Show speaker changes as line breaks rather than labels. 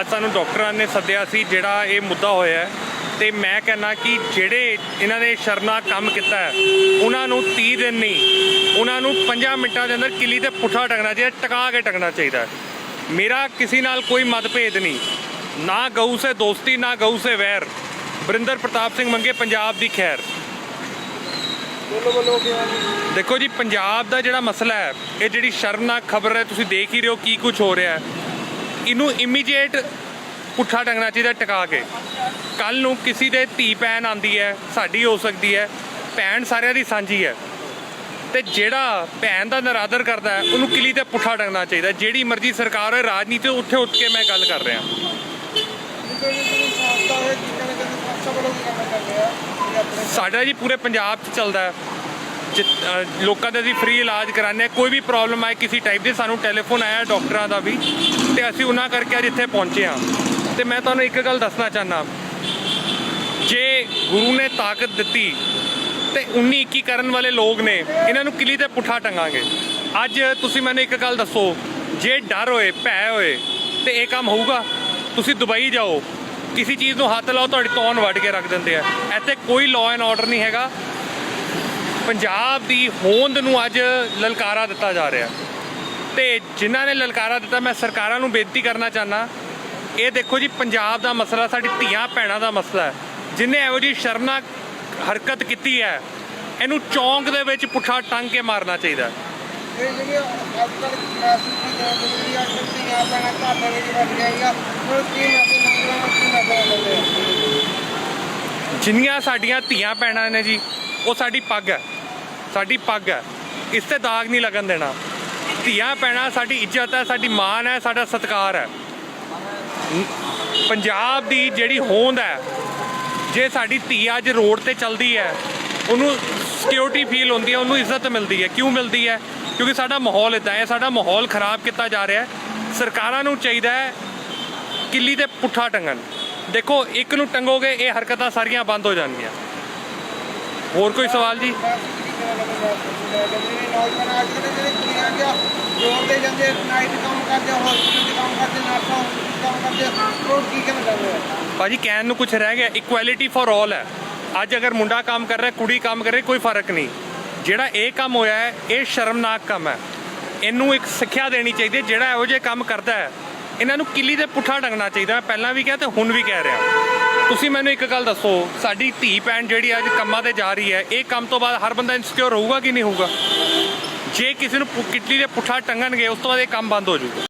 ਅੱਜ ਸਾਨੂੰ ਡਾਕਟਰਾਂ ਨੇ ਸੱਦਿਆ ਸੀ, ਜਿਹੜਾ ਇਹ ਮੁੱਦਾ ਹੋਇਆ ਹੈ। ਤੇ ਮੈਂ ਕਹਿੰਦਾ ਕਿ ਜਿਹੜੇ ਇਹਨਾਂ ਨੇ ਸ਼ਰਮਨਾਕ ਕੰਮ ਕੀਤਾ ਉਹਨਾਂ ਨੂੰ 30 ਦਿਨ ਨਹੀਂ, ਉਹਨਾਂ ਨੂੰ 5 ਮਿੰਟਾਂ ਦੇ ਅੰਦਰ ਕਿਲੀ ਤੇ ਪੁੱਠਾ ਟੰਗਣਾ ਚਾਹੀਦਾ, ਟਕਾ ਕੇ ਟੰਗਣਾ ਚਾਹੀਦਾ ਮੇਰਾ ਕਿਸੇ ਨਾਲ ਕੋਈ ਮਤਭੇਦ ਨਹੀਂ, ਨਾ ਗਊ ਸੇ ਦੋਸਤੀ, ਨਾ ਗਊ ਸੇ ਵੈਰ। ਬਰਿੰਦਰ ਪ੍ਰਤਾਪ ਸਿੰਘ ਮੰਗੇ ਪੰਜਾਬ ਦੀ ਖੈਰ। ਦੇਖੋ ਜੀ, ਪੰਜਾਬ ਦਾ ਜਿਹੜਾ ਮਸਲਾ ਹੈ, ਇਹ ਜਿਹੜੀ ਸ਼ਰਮਨਾਕ ਖਬਰ ਹੈ, ਤੁਸੀਂ ਦੇਖ ਹੀ ਰਹੇ ਹੋ ਕੀ ਕੁਝ ਹੋ ਰਿਹਾ ਹੈ। ਇਹਨੂੰ ਇਮੀਡੀਏਟ ਪੁੱਠਾ ਟੰਗਣਾ ਚਾਹੀਦਾ ਟਿਕਾ ਕੇ। ਕੱਲ ਨੂੰ ਕਿਸੇ ਦੇ ਧੀ ਭੈਣ ਆਂਦੀ ਹੈ, ਸਾਡੀ ਹੋ ਸਕਦੀ ਹੈ, ਭੈਣ ਸਾਰਿਆਂ ਦੀ ਸਾਂਝੀ ਹੈ। ਤੇ ਜਿਹੜਾ ਭੈਣ ਦਾ ਨਰਾਦਰ ਕਰਦਾ ਉਹਨੂੰ ਕਿਲੀ ਤੇ ਪੁੱਠਾ ਟੰਗਣਾ ਚਾਹੀਦਾ ਜਿਹੜੀ ਮਰਜ਼ੀ ਸਰਕਾਰ ਹੋਏ, ਰਾਜਨੀਤੀ ਉੱਥੇ ਉੱਠ ਕੇ ਮੈਂ ਗੱਲ ਕਰ ਰਿਹਾ। ਸਾਡਾ ਜੀ ਪੂਰੇ ਪੰਜਾਬ 'ਚ ਚੱਲਦਾ ਹੈ। ਲੋਕਾਂ ਦਾ ਅਸੀਂ ਫ੍ਰੀ ਇਲਾਜ ਕਰਾਉਂਦੇ ਹਾਂ। ਕੋਈ ਵੀ ਪ੍ਰੋਬਲਮ ਆਏ ਕਿਸੇ ਟਾਈਪ ਦੀ, ਸਾਨੂੰ ਟੈਲੀਫੋਨ ਆਇਆ ਡਾਕਟਰਾਂ ਦਾ ਵੀ ਤੇ ਅਸੀਂ ਉਹਨਾਂ ਕਰਕੇ ਅੱਜ ਇੱਥੇ ਪਹੁੰਚੇ ਹਾਂ। ਤੇ ਮੈਂ ਤੁਹਾਨੂੰ ਇੱਕ ਗੱਲ ਦੱਸਣਾ ਚਾਹਨਾ ਜੇ ਗੁਰੂ ਨੇ ਤਾਕਤ ਦਿੱਤੀ ਤੇ 19 21 ਕਰਨ ਵਾਲੇ ਲੋਕ ਨੇ, ਇਹਨਾਂ ਨੂੰ ਕਿਲੀ ਤੇ ਪੁੱਠਾ ਟੰਗਾਂਗੇ। ਅੱਜ ਤੁਸੀਂ ਮੈਨੂੰ ਇੱਕ ਗੱਲ ਦੱਸੋ, ਜੇ ਡਰ ਹੋਏ, ਭੈ ਹੋਏ, ਤੇ ਇਹ ਕੰਮ ਹੋਊਗਾ? ਤੁਸੀਂ ਦੁਬਈ ਜਾਓ, ਕਿਸੇ ਚੀਜ਼ ਨੂੰ ਹੱਥ ਲਾਓ, ਤੁਹਾਡੀ ਤੌਣ ਵੱਢ ਕੇ ਰੱਖ ਦਿੰਦੇ ਆ। ਇੱਥੇ ਕੋਈ ਲਾਅ ਐਂਡ ਆਰਡਰ ਨਹੀਂ ਹੈਗਾ। ਪੰਜਾਬ ਦੀ ਹੋਂਦ ਨੂੰ ਅੱਜ ਲਲਕਾਰਾ ਦਿੱਤਾ ਜਾ ਰਿਹਾ। ਤੇ ਜਿਨ੍ਹਾਂ ਨੇ ਲਲਕਾਰਾ ਦਿੱਤਾ ਮੈਂ ਸਰਕਾਰਾਂ ਨੂੰ ਬੇਨਤੀ ਕਰਨਾ ਚਾਹਨਾ ਇਹ ਦੇਖੋ ਜੀ ਪੰਜਾਬ ਦਾ ਮਸਲਾ ਸਾਡੀ ਧੀਆਂ ਭੈਣਾਂ ਦਾ ਮਸਲਾ ਹੈ। ਜਿਨੇ ਇਹੋ ਜੀ ਸ਼ਰਮਨਾਕ ਹਰਕਤ ਕੀਤੀ ਹੈ ਇਹਨੂੰ ਚੌਂਕ ਦੇ ਵਿੱਚ ਪੁੱਠਾ ਟੰਗ ਕੇ ਮਾਰਨਾ ਚਾਹੀਦਾ। ਹੈ।
ਇਹ ਜਿਹੜੀ ਅੱਜ ਕੱਲ੍ਹ ਮੈਸੇਜ ਕੀ ਜਾਂਦੇ ਜਿਹੜੀ ਅੱਜ ਕੱਲ੍ਹ ਧੀਆਂ ਭੈਣਾਂ ਘਰ ਦੇ ਵਿੱਚ ਬੈਠ ਗਈਆਂ ਉਹ ਕੀ ਮੈਸੇਜ ਮੰਗਣਾ ਕੀ ਮੈਸੇਜ ਆ
ਜਿੰਨੀਆਂ ਸਾਡੀਆਂ ਧੀਆਂ ਭੈਣਾਂ ਨੇ ਜੀ ਉਹ ਸਾਡੀ ਪੱਗ ਹੈ। ਸਾਡੀ ਪੱਗ ਹੈ। ਇਸ ਤੇ ਦਾਗ ਨਹੀਂ ਲੱਗਣ ਦੇਣਾ। ਧੀਆਂ ਪੈਣਾ ਸਾਡੀ ਇੱਜ਼ਤ ਹੈ, ਸਾਡੀ ਮਾਣ ਹੈ, ਸਾਡਾ ਸਤਿਕਾਰ ਹੈ। ਪੰਜਾਬ ਦੀ ਜਿਹੜੀ ਹੋਂਦ ਹੈ, ਜੇ ਸਾਡੀ ਧੀ ਅੱਜ ਰੋਡ ਤੇ ਚੱਲਦੀ ਹੈ, ਉਹਨੂੰ ਸਿਕਿਉਰਿਟੀ ਫੀਲ ਹੁੰਦੀ ਹੈ, ਉਹਨੂੰ ਇੱਜ਼ਤ ਮਿਲਦੀ ਹੈ। ਕਿਉਂ ਮਿਲਦੀ ਹੈ? ਕਿਉਂਕਿ ਸਾਡਾ ਮਾਹੌਲ ਇਦਾਂ ਹੈ, ਸਾਡਾ ਮਾਹੌਲ ਖਰਾਬ ਕੀਤਾ ਜਾ ਰਿਹਾ ਹੈ। ਸਰਕਾਰਾਂ ਨੂੰ ਚਾਹੀਦਾ ਹੈ ਕਿੱਲੀ ਤੇ ਪੁੱਠਾ ਟੰਗਣ। ਦੇਖੋ, ਇੱਕ ਨੂੰ ਟੰਗੋਗੇ, ਇਹ ਹਰਕਤਾਂ ਸਾਰੀਆਂ ਬੰਦ ਹੋ ਜਾਣਗੀਆਂ। ਹੋਰ ਕੋਈ ਸਵਾਲ ਜੀ?
ਮੈਸੇਜ ਕੀ ਨੌਜਵਾਨ ਅੱਜ ਕੱਲ੍ਹ ਜਿਹੜੇ ਕੁੜੀਆਂ ਗਿਆ ਜੋਬ ਤੇ ਜਾਂਦੇ ਨਾਈਟ ਕੰਮ ਕਰਦੇ ਹਸਪੀਟਲ ਦੇ ਕੰਮ ਕਰਦੇ ਨਰਸਾਂ ਕੰਮ ਕਰਦੇ ਉਹ ਕੀ ਕਹਿਣਾ ਚਾਹੁੰਦੇ
ਭਾਜੀ, ਕਹਿਣ ਨੂੰ ਕੁਝ ਰਹਿ ਗਿਆ ਇਕੁਐਲਿਟੀ ਫॉर ਆਲ ਹੈ। ਅੱਜ ਅਗਰ ਮੁੰਡਾ ਕੰਮ ਕਰ ਰਿਹਾ, ਕੁੜੀ ਕੰਮ ਕਰ ਰਹੀ, ਕੋਈ ਫ਼ਰਕ ਨਹੀਂ। ਜਿਹੜਾ ਇਹ ਕੰਮ ਹੋਇਆ ਹੈ, ਇਹ ਸ਼ਰਮਨਾਕ ਕੰਮ ਹੈ। ਇਹਨੂੰ ਇੱਕ ਸਿੱਖਿਆ ਦੇਣੀ ਚਾਹੀਦੀ ਹੈ, ਜਿਹੜਾ ਇਹੋ ਜਿਹੇ ਕੰਮ ਕਰਦਾ ਹੈ। ਇਹਨਾਂ ਨੂੰ ਕਿੱਲੀ ਦੇ ਪੁੱਠਾ ਟੰਗਣਾ ਚਾਹੀਦਾ। ਮੈਂ ਪਹਿਲਾਂ ਵੀ ਕਿਹਾ ਤੇ ਹੁਣ ਵੀ ਕਹਿ ਰਿਹਾ। ਤੁਸੀਂ ਮੈਨੂੰ ਇੱਕ ਗੱਲ ਦੱਸੋ, ਸਾਡੀ ਧੀ ਭੈਣ ਜਿਹੜੀ ਅੱਜ ਕੰਮਾਂ ਤੇ ਜਾ ਰਹੀ ਹੈ, ਇਹ ਕੰਮ ਤੋਂ ਬਾਅਦ ਹਰ ਬੰਦਾ ਇਨਸਿਕਿਉਰ ਹੋਊਗਾ ਕਿ ਨਹੀਂ ਹੋਊਗਾ? ਜੇ ਕਿਸੇ ਨੂੰ ਪੁ- ਦੇ ਪੁੱਠਾ ਟੰਗਣਗੇ, ਉਸ ਤੋਂ ਬਾਅਦ ਇਹ ਕੰਮ ਬੰਦ ਹੋ ਜਾਊਗਾ।